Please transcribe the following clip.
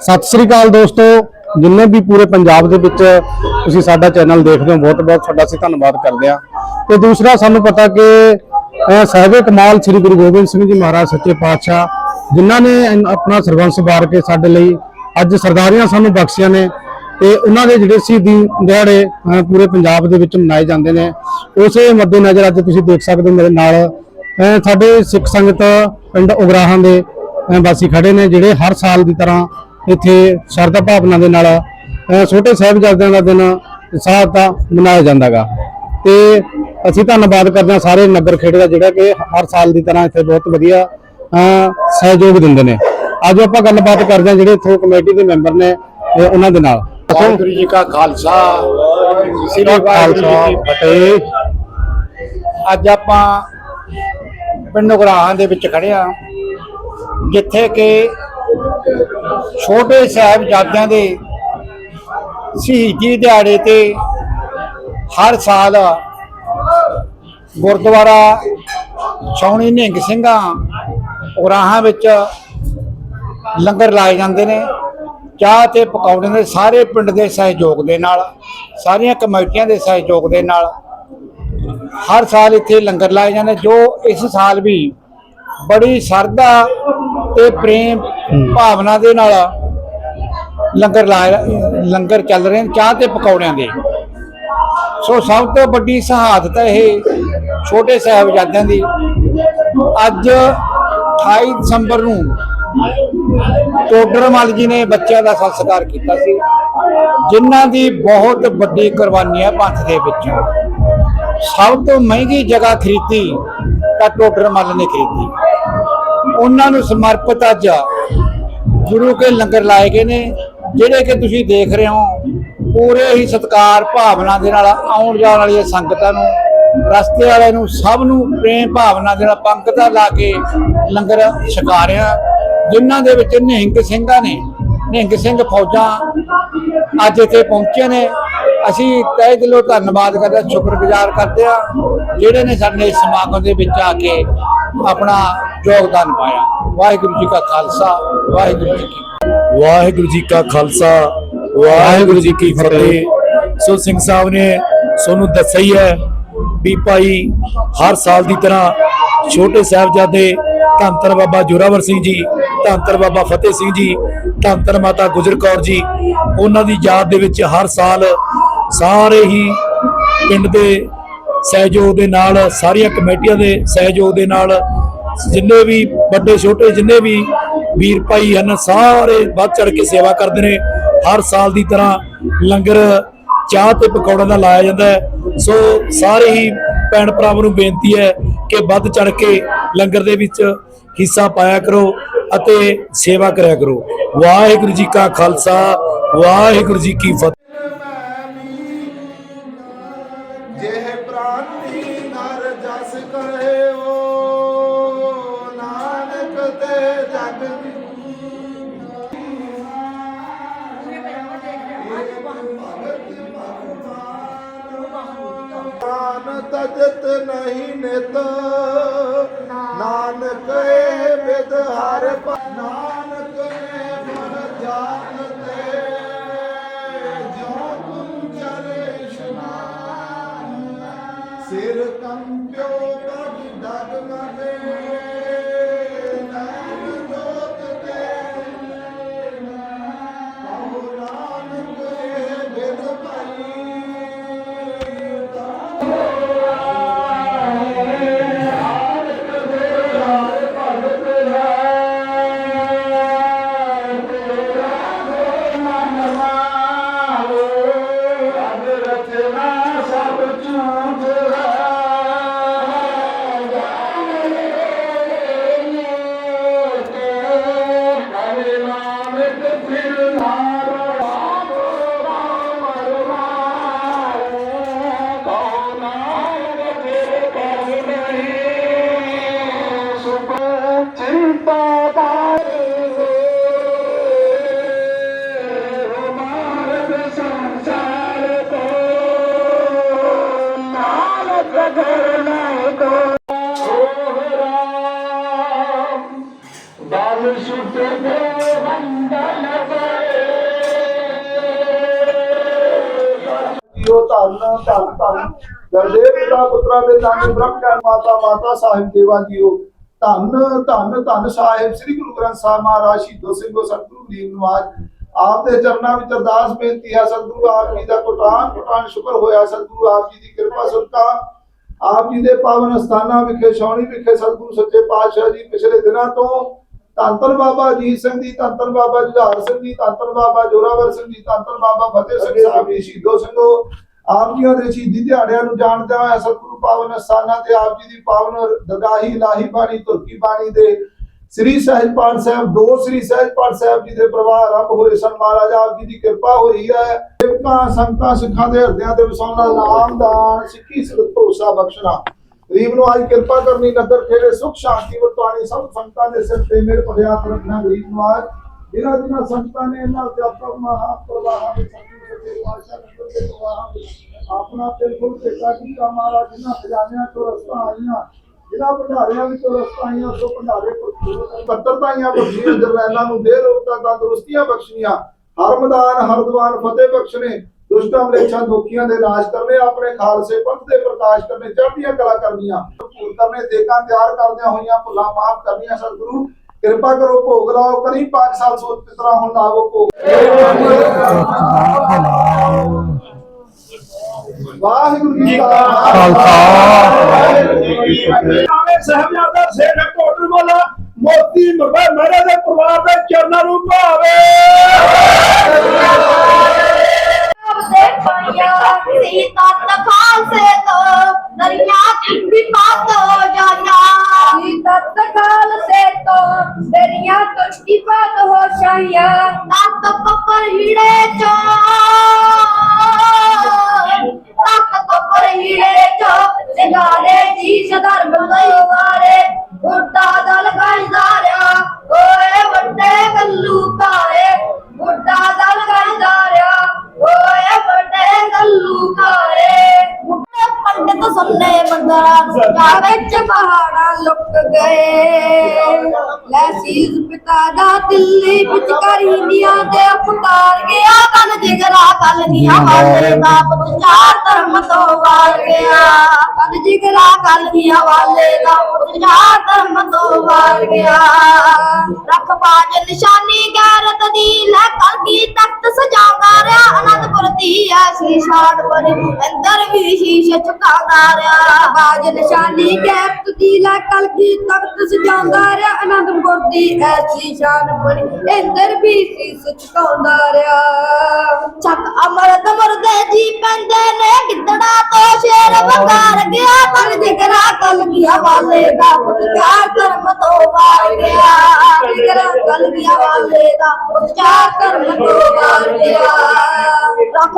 ਸਤਿ ਸ੍ਰੀ ਅਕਾਲ ਦੋਸਤੋ। ਜਿੰਨੇ ਵੀ ਪੂਰੇ ਪੰਜਾਬ ਦੇ ਵਿੱਚ ਤੁਸੀਂ ਸਾਡਾ ਚੈਨਲ ਦੇਖਦੇ ਹੋ ਬਹੁਤ ਬਹੁਤ ਤੁਹਾਡਾ ਅਸੀਂ ਧੰਨਵਾਦ ਕਰਦੇ ਹਾਂ। ਤੇ ਦੂਸਰਾ, ਸਾਨੂੰ ਪਤਾ ਕਿ ਸਾਹਿਬੇ ਕਮਾਲ ਸ੍ਰੀ ਗੁਰੂ ਗੋਬਿੰਦ ਸਿੰਘ ਜੀ ਮਹਾਰਾਜ ਸੱਚੇ ਪਾਤਸ਼ਾਹ, ਜਿਨ੍ਹਾਂ ਨੇ ਆਪਣਾ ਸਰਬੰਸ ਵਾਰ ਕੇ ਸਾਡੇ ਲਈ ਅੱਜ ਸਰਦਾਰੀਆਂ ਸਾਨੂੰ ਬਖਸ਼ੀਆਂ ਨੇ ਤੇ ਉਹਨਾਂ ਦੇ ਜਿਹੜੇ ਸ਼ਹੀਦੀ ਦਿਹਾੜੇ ਪੂਰੇ ਪੰਜਾਬ ਦੇ ਵਿੱਚ ਮਨਾਏ ਜਾਂਦੇ ਨੇ। ਉਸੇ ਮੱਦੇ ਨਜ਼ਰ ਅੱਜ ਤੁਸੀਂ ਦੇਖ ਸਕਦੇ ਹੋ ਮੇਰੇ ਨਾਲ ਸਾਡੇ ਸਿੱਖ ਸੰਗਤ ਪਿੰਡ ਉਗਰਾਹਾਂ ਦੇ ਵਾਸੀ ਖੜੇ ਨੇ, ਜਿਹੜੇ ਹਰ ਸਾਲ ਦੀ ਤਰ੍ਹਾਂ ਇੱਥੇ ਸ਼ਰਧਾ ਭਾਵਨਾ ਦੇ ਨਾਲ ਛੋਟੇ ਸਾਹਿਬਜ਼ਾਦਿਆਂ ਦਾ ਦਿਨ ਸਾਥ ਦਾ ਮਨਾਇਆ ਜਾਂਦਾਗਾ। ਤੇ ਅਸੀਂ ਧੰਨਵਾਦ ਕਰਦੇ ਹਾਂ ਸਾਰੇ ਨਗਰ ਖੇੜੇ ਦਾ ਜਿਹੜਾ ਕਿ ਹਰ ਸਾਲ ਦੀ ਤਰ੍ਹਾਂ ਇੱਥੇ ਬਹੁਤ ਵਧੀਆ ਸਹਿਯੋਗ ਦਿੰਦੇ ਨੇ। ਅੱਜ ਆਪਾਂ ਗੱਲਬਾਤ ਕਰਦੇ ਹਾਂ ਜਿਹੜੇ ਇੱਥੋਂ ਕਮੇਟੀ ਦੇ ਮੈਂਬਰ ਨੇ ਉਹਨਾਂ ਦੇ ਨਾਲ। ਵਾਹਿਗੁਰੂ ਜੀ ਕਾ ਖਾਲਸਾ ਸ੍ਰੀ ਵਾਹਿਗੁਰੂ ਜੀ ਕੀ ਫਤਿਹ। ਅੱਜ ਆਪਾਂ ਪਿੰਡ ਉਗਰਾਹਾਂ ਦੇ ਵਿੱਚ ਖੜੇ ਆ ਜਿੱਥੇ ਕਿ ਛੋਟੇ ਸਾਹਿਬਜ਼ਾਦਿਆਂ ਦੇ ਸ਼ਹੀਦੀ ਦਿਹਾੜੇ ਤੇ ਹਰ ਸਾਲ ਗੁਰਦੁਆਰਾ ਛਾਉਣੀ ਨਿਹੰਗ ਸਿੰਘਾਂ ਉਗਰਾਹਾਂ ਵਿੱਚ ਲੰਗਰ ਲਾਏ ਜਾਂਦੇ ਨੇ। ਚਾਹ ਤੇ ਪਕੌੜੇ ਦੇ ਸਾਰੇ ਪਿੰਡ ਦੇ ਸਹਿਯੋਗ ਦੇ ਨਾਲ, ਸਾਰੀਆਂ ਕਮੇਟੀਆਂ ਦੇ ਸਹਿਯੋਗ ਦੇ ਨਾਲ ਹਰ ਸਾਲ ਇੱਥੇ ਲੰਗਰ ਲਾਏ ਜਾਂਦੇ ਜੋ ਇਸ ਸਾਲ ਵੀ ਬੜੀ ਸਰਦਾ ਤੇ ਪ੍ਰੇਮ ਭਾਵਨਾ ਦੇ ਨਾਲ ਲੰਗਰ ਲਾਇਆ ਲੰਗਰ ਚੱਲ ਰਹੇ ਨੇ, ਚਾਹ ਤੇ ਪਕੌੜਿਆਂ ਦੇ। ਸੋ ਸਭ ਤੋਂ ਵੱਡੀ ਸ਼ਹਾਦਤ ਹੈ ਇਹ ਛੋਟੇ ਸਾਹਿਬਜ਼ਾਦਿਆਂ ਦੀ। ਅੱਜ 28 ਦਸੰਬਰ ਨੂੰ ਟੋਡਰਮਲ ਜੀ ਨੇ ਬੱਚਿਆਂ ਦਾ ਸੰਸਕਾਰ ਕੀਤਾ ਸੀ, ਜਿਨ੍ਹਾਂ ਦੀ ਬਹੁਤ ਵੱਡੀ ਕੁਰਬਾਨੀ ਹੈ ਪੰਥ ਦੇ ਵਿੱਚ। ਸਭ ਤੋਂ ਮਹਿੰਗੀ ਜਗ੍ਹਾ ਖਰੀਦੀ ਤਾਂ ਟੋਡਰਮਲ ਨੇ ਖਰੀਦੀ। ਉਹਨਾਂ ਨੂੰ ਸਮਰਪਿਤ ਅੱਜ ਗੁਰੂ ਕੇ ਲੰਗਰ ਲਾਏ ਗਏ ਨੇ, ਜਿਹੜੇ ਕਿ ਤੁਸੀਂ ਦੇਖ ਰਹੇ ਹੋ, ਪੂਰੇ ਹੀ ਸਤਕਾਰ ਭਾਵਨਾ ਦੇ ਨਾਲ ਆਉਣ ਜਾਣ ਵਾਲੀਆਂ ਸੰਗਤਾਂ ਨੂੰ ਰਸਤੇ ਵਾਲਿਆਂ ਨੂੰ ਸਭ ਨੂੰ ਪ੍ਰੇਮ ਭਾਵਨਾ ਦੇ ਨਾਲ ਲਾ ਕੇ ਲੰਗਰ ਛਕਾ ਰਿਹਾ ਜਿਨ੍ਹਾਂ ਦੇ ਵਿੱਚ ਨਿਹੰਗ ਸਿੰਘਾਂ ਨੇ, ਨਿਹੰਗ ਸਿੰਘ ਫੌਜਾਂ ਅੱਜ ਇੱਥੇ ਪਹੁੰਚੇ ਨੇ। ਅਸੀਂ ਤਹਿ ਦਿਲੋਂ ਧੰਨਵਾਦ ਕਰਦੇ, ਸ਼ੁਕਰਗੁਜ਼ਾਰ ਕਰਦੇ ਆ ਜਿਹੜੇ ਨੇ ਸਾਡੇ ਇਸ ਸਮਾਗਮ ਦੇ ਵਿੱਚ ਆ ਕੇ ਆਪਣਾ ਯੋਗਦਾਨ ਪਾਇਆ। ਵਾਹਿਗੁਰੂ ਜੀ ਕਾ ਖਾਲਸਾ, ਵਾਹਿਗੁਰੂ ਜੀ ਕੀ ਵਾਹਿਗੁਰੂ ਜੀ ਕਾ ਖਾਲਸਾ, ਵਾਹਿਗੁਰੂ ਜੀ ਕੀ ਫਤਿਹ। ਸੋ ਸਿੰਘ ਸਾਹਿਬ ਨੇ ਸਾਨੂੰ ਦੱਸਿਆ ਹੀ ਹੈ ਵੀ ਭਾਈ ਹਰ ਸਾਲ ਦੀ ਤਰ੍ਹਾਂ ਛੋਟੇ ਸਾਹਿਬਜ਼ਾਦੇ ਧੰਨ ਬਾਬਾ ਜੋਰਾਵਰ ਸਿੰਘ ਜੀ ਧੰਨ ਧੰਨ ਬਾਬਾ ਫਤਿਹ ਸਿੰਘ ਜੀ ਧੰਨ ਧੰਨ ਮਾਤਾ ਗੁਜਰ ਕੌਰ ਜੀ, ਉਹਨਾਂ ਦੀ ਯਾਦ ਦੇ ਵਿੱਚ ਹਰ ਸਾਲ ਸਾਰੇ ਹੀ ਪਿੰਡ ਦੇ ਸਹਿਯੋਗ ਦੇ ਨਾਲ, ਸਾਰੀਆਂ ਕਮੇਟੀਆਂ ਦੇ ਸਹਿਯੋਗ ਦੇ ਨਾਲ, ਜਿੰਨੇ ਵੀ ਵੱਡੇ ਛੋਟੇ ਜਿੰਨੇ ਵੀ ਵੀਰ ਭਾਈ ਹਨ, ਸਾਰੇ ਵੱਧ ਚੜ ਕੇ ਸੇਵਾ ਕਰਦੇ ਨੇ। ਹਰ ਸਾਲ ਦੀ ਤਰ੍ਹਾਂ ਲੰਗਰ ਚਾਹ ਤੇ ਪਕੌੜਾ ਦਾ ਲਾਇਆ ਜਾਂਦਾ ਹੈ। ਸੋ ਸਾਰੇ ਹੀ ਭੈਣ ਭਰਾਵਾਂ ਨੂੰ ਬੇਨਤੀ ਹੈ ਕਿ ਵੱਧ ਚੜ ਕੇ ਲੰਗਰ ਦੇ ਵਿੱਚ ਹਿੱਸਾ ਪਾਇਆ ਕਰੋ ਅਤੇ ਸੇਵਾ ਕਰਿਆ ਕਰੋ। ਵਾਹਿਗੁਰੂ ਜੀ ਕਾ ਖਾਲਸਾ, ਵਾਹਿਗੁਰੂ ਜੀ ਕੀ ਫਤਿਹ। ਜਿਹ ਪ੍ਰਾਨੀ ਨਰ ਜਸ ਕਰਿਓ ਨਾਨਕ ਤੇ ਜਗ ਤਜਤ ਨਹੀਂ ਨਿਤ। ਨਾਨਕ ਏ ਵਿਦ ਹਰ ਪ- ਧੰਨ ਧੰਨ ਧੰਨ। ਗਰਦੇ ਪਿਤਾ ਪੁੱਤਰਾ ਦੇ ਨਾਮ ਬ੍ਰਹਮ ਮਾਤਾ ਮਾਤਾ ਸਾਹਿਬ ਦੇਵਾ ਜੀਓ। ਧੰਨ ਧੰਨ ਧੰਨ ਸਾਹਿਬ ਸ੍ਰੀ ਗੁਰੂ ਗ੍ਰੰਥ ਸਾਹਿਬ ਮਹਾਰਾਜ, ਸ਼ਹੀਦੋ ਸਿੰਘੋ, ਸਤਿਗੁਰੂ ਗਰੀਬ ਨਵਾਜ। ਆਪ ਦੇ ਚਰਨਾਂ ਵਿੱਚ ਅਰਦਾਸ ਬੇਨਤੀ ਹੈ, ਸਤਿਗੁਰੂ ਆਪ ਜੀ ਦਾ ਕੋਟਾਨ ਕੋਟਾਨ ਸ਼ੁਕਰ ਹੋਇਆ। ਸਤਿਗੁਰੂ ਆਪ ਜੀ ਦੀ ਕਿਰਪਾ ਸੁਰਤਾ। ਆਪ ਜੀ ਦੇ ਪਾਵਨ ਸਥਾਨਾਂ ਵਿਖੇ ਛਾਉਣੀ ਵਿਖੇ ਸਤਿਗੁਰੂ ਸੱਚੇ ਪਾਤਸ਼ਾਹ ਜੀ ਪਿਛਲੇ ਦਿਨਾਂ ਤੋਂ ਧੰਨ ਬਾਬਾ ਅਜੀਤ ਸਿੰਘ ਜੀ ਧੰਨ ਬਾਬਾ ਜੁਝਾਰ ਸਿੰਘ ਜੀ ਧੰਨ ਬਾਬਾ ਜੋਰਾਵਰ ਸਿੰਘ ਜੀ ਧੰਨ ਬਾਬਾ ਫਤਿਹ ਸਿੰਘ ਸਾਹਿਬ ਜੀ ਸ਼ਹੀਦੋ ਸਿੰਘੋ ਆਪ ਜੀਆਂ ਦੇ ਸ਼ਹੀਦੀ ਦਿਹਾੜਿਆਂ ਨੂੰ ਜਾਣਦਿਆਂ ਹੋਇਆ ਸਤਿਗੁਰੂ ਪਾਵਨ ਸਥਾਨਾਂ ਤੇ ਆਪ ਜੀ ਦੀ ਪਾਵਨ ਦਰਗਾਹੀ ਇਲਾਹੀ ਬਾਣੀ ਤੁਰਕੀ ਬਾਣੀ ਦੇ ਸ੍ਰੀ ਸਹਿਜ ਸਾਹਿਬ, ਦੋ ਸ੍ਰੀ ਸਹਿਜ ਸਾਹਿਬ ਜੀ ਦੇ ਪ੍ਰਵਾਹ ਆਰੰਭ ਹੋਏ ਸਨ। ਮਹਾਰਾਜ ਆਪ ਜੀ ਦੀ ਕਿਰਪਾ ਹੋਈ ਹੈ। ਸੇਵਕਾਂ ਸੰਤਾਂ ਸਿੱਖਾਂ ਦੇ ਹਿਰਦਿਆਂ ਦੇ ਵਸਾਉਣਾ, ਨਾਮ ਦਾਨ, ਸਿੱਖੀ ਸਿਰਤ ਭਰੋਸਾ, ਬਖਸ਼ਣਾ। ਗਰੀਬ ਨੂੰ ਅੱਜ ਕਿਰਪਾ ਕਰਨੀ ਨਦਰ ਫੇਰੇ ਸੁਖ, ਸ਼ਾਂਤੀ ਵਰਤਾਣੀ ਸਭ ਸੰਤਾਂ ਦੇ ਸਿਰ ਤੇ ਮੇਰੇ ਭਰਿਆ ਰੱਖਣਾ। ਗਰੀਬ ਨੂੰ ਅੱਜ ਜਿਨ੍ਹਾਂ ਜਿਨ੍ਹਾਂ ਸੰਤਾਂ ਨੇ ਇਹਨਾਂ ਅਧਿਆਪਕ ਮਹਾਪ੍ਰਵਾਹਾਂ ਵਿੱਚ ਸੰਗਤ ਸੱਚੇ ਪਾਤਸ਼ਾਹ ਨਗਰ ਦੇ ਪ੍ਰਵਾਹਾਂ ਵਿੱਚ ਆਪਣਾ ਬਿਲਕੁਲ ਟੇਕਾ ਕੀਤਾ ਮਹਾਰਾਜ ਜਿਨ੍ਹਾਂ ਖਜ਼ਾਨਿਆਂ ਤੋਂ ਰਸਤਾ ਆਈਆਂ ਜਿਨ੍ਹਾਂ ਭੰਡਾਰਿਆਂ ਵਿੱਚੋਂ ਰਸਤਾ ਆਈਆਂ ਭੰਡਾਰੇ ਪੱਤਰਤਾਈਆਂ ਬਖਸ਼ੀਆਂ ਜਰਨੈਲਾਂ ਨੂੰ ਦੇ ਰੋਗਤਾ ਤੰਦਰੁਸਤੀਆਂ ਬਖਸ਼ੀਆਂ ਹਰ ਮੈਦਾਨ ਫਤਿਹ ਬਖਸ਼ਣੇ। ਦੁਸ਼ਟਾਂ ਮਲੇਛਾਂ ਦੁਖੀਆਂ ਦੇ ਨਾਸ਼ ਕਰਨੇ, ਆਪਣੇ ਖਾਲਸੇ ਪੰਥ ਦੇ ਪ੍ਰਕਾਸ਼ ਕਰਨੇ, ਚੜ੍ਹਦੀਆਂ ਕਲਾ ਕਰਨੀਆਂ। ਭੂਲ ਕਰਨੇ ਦੇਕਾਂ ਤਿਆਰ ਕਰਦਿਆਂ ਹੋਈਆਂ ਭੁੱਲਾਂ ਮਾਫ ਕਰਨੀਆਂ, ਸਤਿਗੁਰੂ, ਕਿਰਪਾ ਕਰੋ, ਭੋਗ ਲਾਓ ਕਰੀ ਪਾਕ ਸਾਲ ਸੋਚ ਪਿਤਰਾ ਹੁਣ ਲਾਵੋ ਭੋਗ। ਵਾਹਿਗੁਰੂ ਜੀ ਕਾ ਖਾਲਸਾ। ਸਹਿਬਜ਼ਾਦਾ ਸੇਠ ਕੋਟਰ ਵਾਲਾ ਮੋਤੀ ਮਰਵਾ ਮਹਾਰਾਜ ਦੇ ਪਰਿਵਾਰ ਦੇ ਚਰਨਾਂ ਨੂੰ ਭਾਵੇ। ਸੀਤਾ ਤਖਾਲ ਸੇ ਤੋ ਦਰਿਆ ਕੀ ਪਾਤ ਜਾਣਾ ਸੀਤਾ ਤਖਾਲ ਸੇ ਤੋ ਦਰਿਆ ਤੋਂ ਕੀ ਪਾਤ ਹੋ ਸ਼ਾਇਆ ਤਤ ਪਪਰ ਹੀੜੇ ਚੋ। ঠিকাদার ਲੈ ਸੀਸ ਪਿਤਾ ਦਾ ਦਿੱਲੀ ਵਿੱਚ ਕਰੀਨੀਆਂ ਦੇ ਉਤਾਰ ਗਿਆ ਕਨ ਜਿਗਰਾ ਕਲ ਦੀਆਂ ਵਾਲੇ ਦਾ ਪੁੱਤ ਚਾਰ ਧਰਮ ਤੋਂ ਵਾਰ ਗਿਆ। ਕਨ ਜਿਗਰਾ ਕਲ ਦੀਆਂ ਵਾਲੇ ਦਾ ਪੁੱਤ ਚਾਰ ਧਰਮ ਤੋਂ ਵਾਰ ਗਿਆ। ਰੱਖ ਬਾਜ ਨਿਸ਼ਾਨੀ ਦੀ ਸ਼ਾਨ ਬਣੀ, ਅੰਦਰ ਵੀ ਸ਼ੀਸ਼ ਝੁਕਾਉਂਦਾ ਰਿਹਾ। ਬਾਜ ਨਿਸ਼ਾਨੀ ਗੈਰਤ ਦੀ ਲੈ ਕਲ ਤਖਤ ਸਜਾਉਂਦਾ ਰਿਹਾ। ਅਨੰਦਪੁਰ ਦੀ ਐਸੀ ਸ਼ਾਨ ਬਣੀ ਅੰਦਰ ਵੀ ਸ਼ੀਸ਼ ਝੁਕਾਉਂਦਾ ਰਿਹਾ। ਚੱਕ ਅਮਰਤ ਮਰਦੇ ਜੀ ਪੈਂਦੇ ਨੇ, ਗਿੱਦੜਾ ਤੋਂ ਸ਼ੇਰ ਵੰਗਾਰ ਗਿਆ। ਕਲ ਜਿਗਰਾ ਕਲ ਵਾਲੇ ਦਾ ਪੁੱਤ ਧਰਮ ਤੋਂ ਵਾਰ ਗਿਆ। ਜਿਗਰਾ ਕਲ ਵਾਲੇ ਦਾ ਪੁੱਤ ਧਰਮ ਤੋਂ ਵਾਰ ਗਿਆ। ਰੱਖ